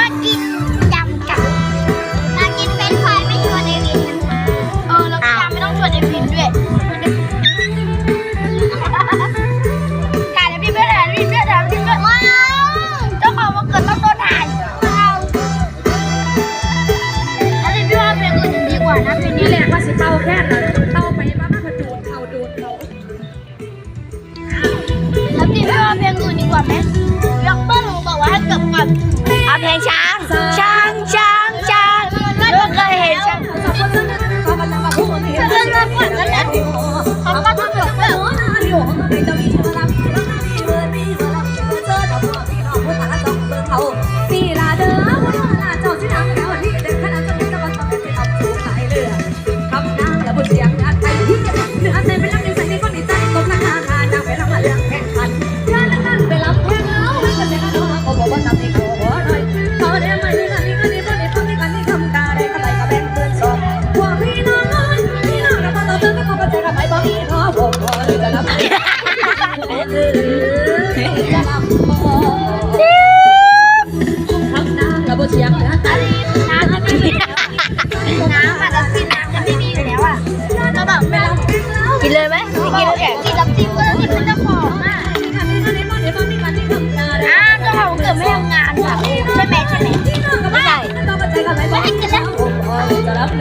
มากินยำกันมากินเฟรนช์ายไม่ชวนไอวินนะคเออแล้วก็ยำไม่ต้องชวนไอวินด้วยถ่ายแล้วพี่เพื่อนถ่พี่เพื่อนถ่พี่เม่เอาเจ้าของวันเกิดต้องโดนถ่ายไม่เแล้วพี่ว่าเพลงอื่นยดีกว่านะพี่แหลว่าสิเต้าแค่นั้นเต้าไปบ้างมาดูดเขาดูดเขาแล้วพี่ว่าเพลงอื่นดีกว่าไหม 看一下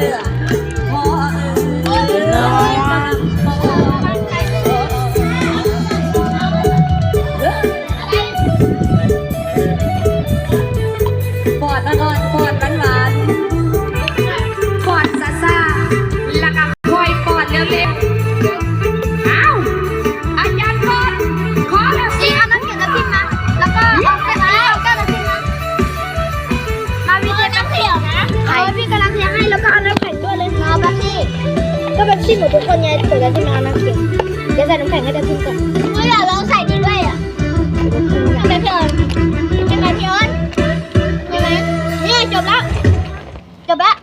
对啊。 อาน้ำแข็งด้วยเลยเอาแป๊บซี่ก็แบบที่หมดทุกคนไงเสร็จแล้วที่มาเอาน้ำแข็งเดี๋ยวใส่น้ำแข็งให้เดี๋ยพิมก่อนไม่อยากลใส่ดีด้วยอะใช่ไหมพี่ออนใช่ไหมพี่ออนใช่ไหมนี่จบแล้วจบแล้ว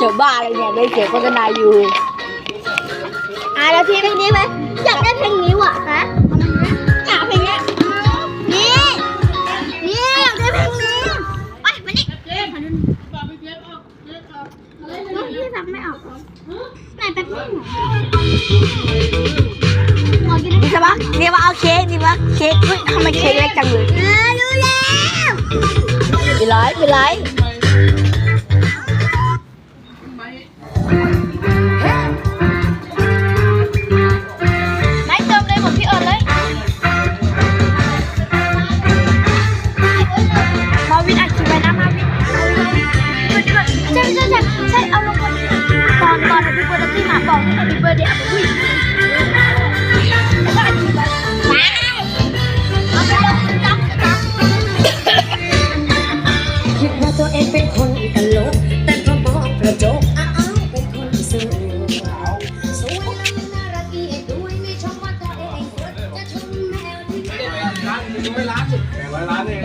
จบบ้าอะไรเนี่ยได้เสียโฆษณาอยู่อะแล้วที่เพลงนี้ไหมอยากได้เพลงนี้ว่ะคะ นี่ใช่ปะนี่ว่าเอาเค้กนี่ว่เค้กเฮ้ยทำไมเค้กเล็กจังเลย รู้แล้ว ไปไล่ไปไล่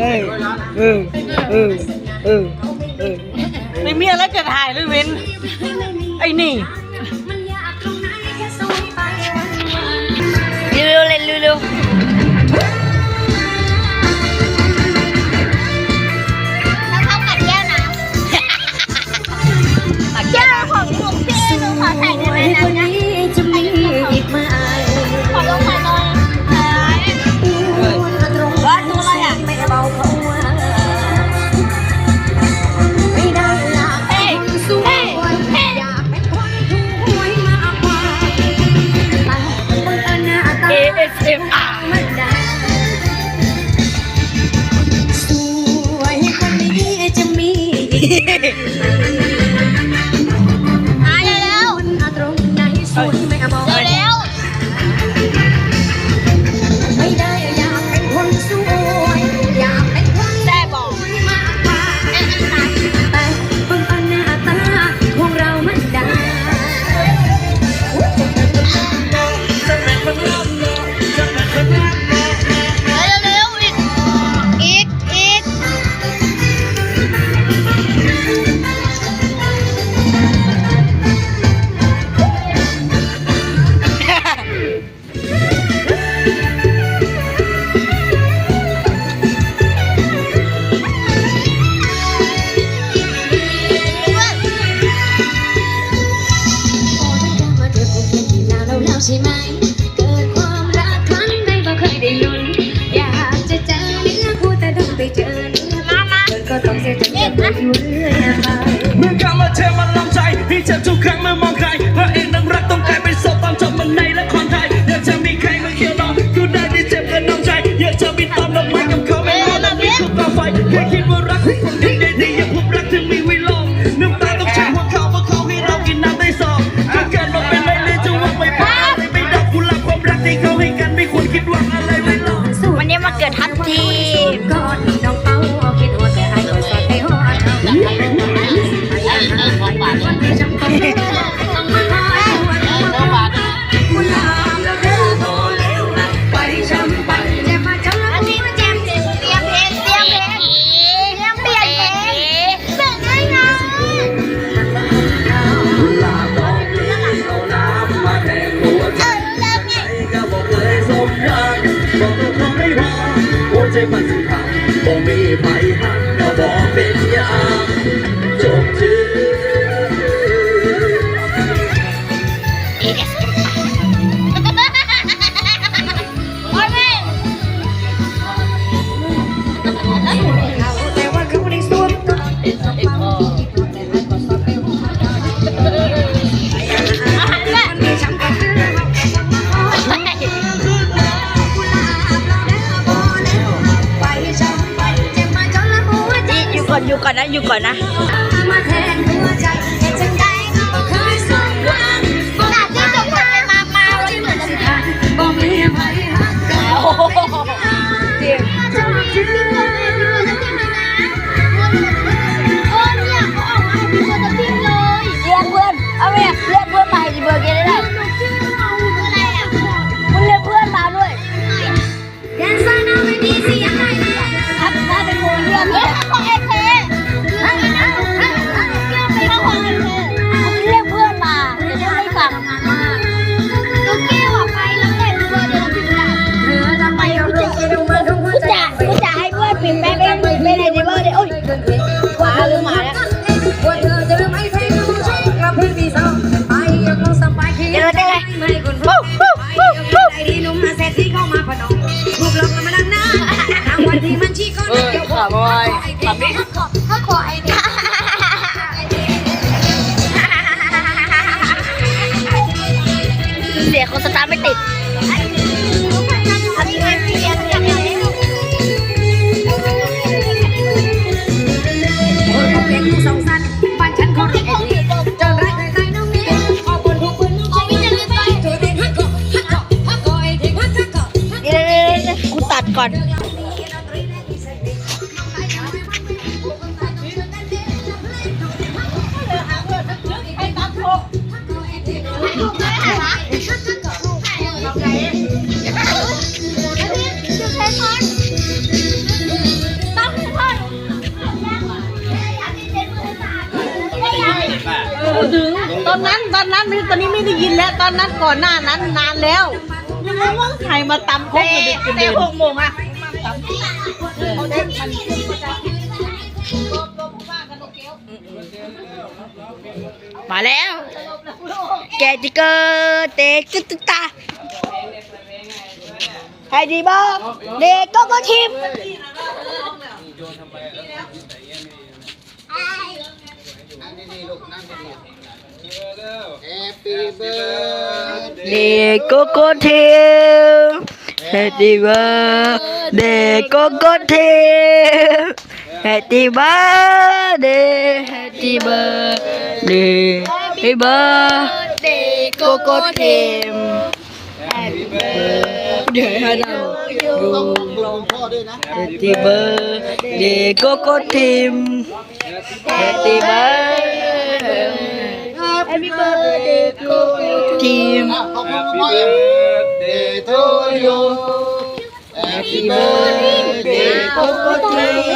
อเออเออเออเออไม่มีอะไรจะถ่ายเลยเว้นไอ้นี่เร็วๆเลยเร็วๆ Unfortunately, ช่ไหม เกิดความรักครั้งใดบ่เคยได้ลุ้น อยากจะเจอเนื้อผู้แต่ต้องไปเจอเนื้อมาเธอก็ต้องเสียใจเจ็บอยู่เรื่อยไปเมื่อกลับมาำใจพี่เจ็บทุกครั้งเมื่อมองใครพระเอกนักรักต้องกลายเป็นศพตอนจบมันในละครไทยอยากจะมีใครมาเคียวรอกูได้ที่เจ็บและน้ำใจอยากจะมีตอนดอกไม้กับเขาไม่มองแล้วมีถูกตาไฟแค่คิดว่ารักของคนที่ ก่อนอยู่ก่อนนะอยู่ก่อนนะมาแทนหัวใจเหตุจัง ขับดิถ้าขอไอเดียเสียคนสตาร์ทไม่ติดทำยั นนั้นตอนนั้นไม่ตอนนี้ไม่ได้ยินแล้ว ตอนนั้นก่อนหน้านั้นนานแล้วยังงงว่าใครมาตำคกอยู่เด็กแต่หกโมงอะมาแล้ว แกจิเกอร์เตะจุดตาให้ดีบ้างเด็กก็ก็ชิมเด็กก็ก็เทม Happy birthday ก็ก็เทม Happy birthday Happy birthday Happy birthday ก็ก็เทม Happy birthday ให้เราดู Happy birthday ก็ก็เทม Happy birthday Happy birthday ก็ก็เทม birthday to you Happy birthday Coco Tree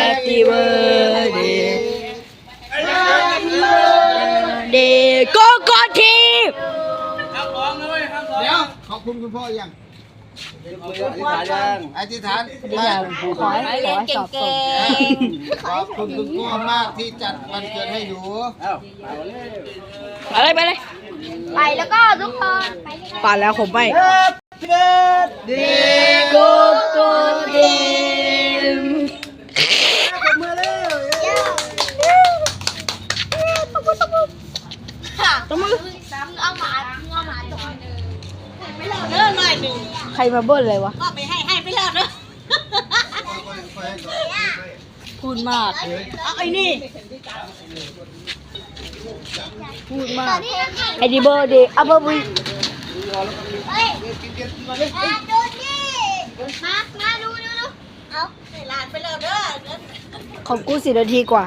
Happy birthday Day Coco Tree เดี๋ยวขอบคุณคุณพ่อยัง อธิษฐานยังอธิษขอให้เอให้ขอให้สขอบคุณคุณกู้มากที่จัดวันเกิดให้อยู่เอาไปเลยไปเลยไปแล้วก็ทุกคนไป่านแล้วผมไปเกิดดีกูกูดีตบมือตบมือเอาหมา ไปแล้วเด้อหน่อยหนึ่งใครมาเบิ้ลเลยวะก็ไปให้ให้ไปแล้วเด้อพูดมาก เอาไอ้นี่ พูดมาก ไอ้ดีเบอร์ดีอัปเปอร์บุยเฮ้ยดูนี่มา มาดูดูดูเอาให้หลานไปแล้วเด้อ ของกูสินาทีกว่า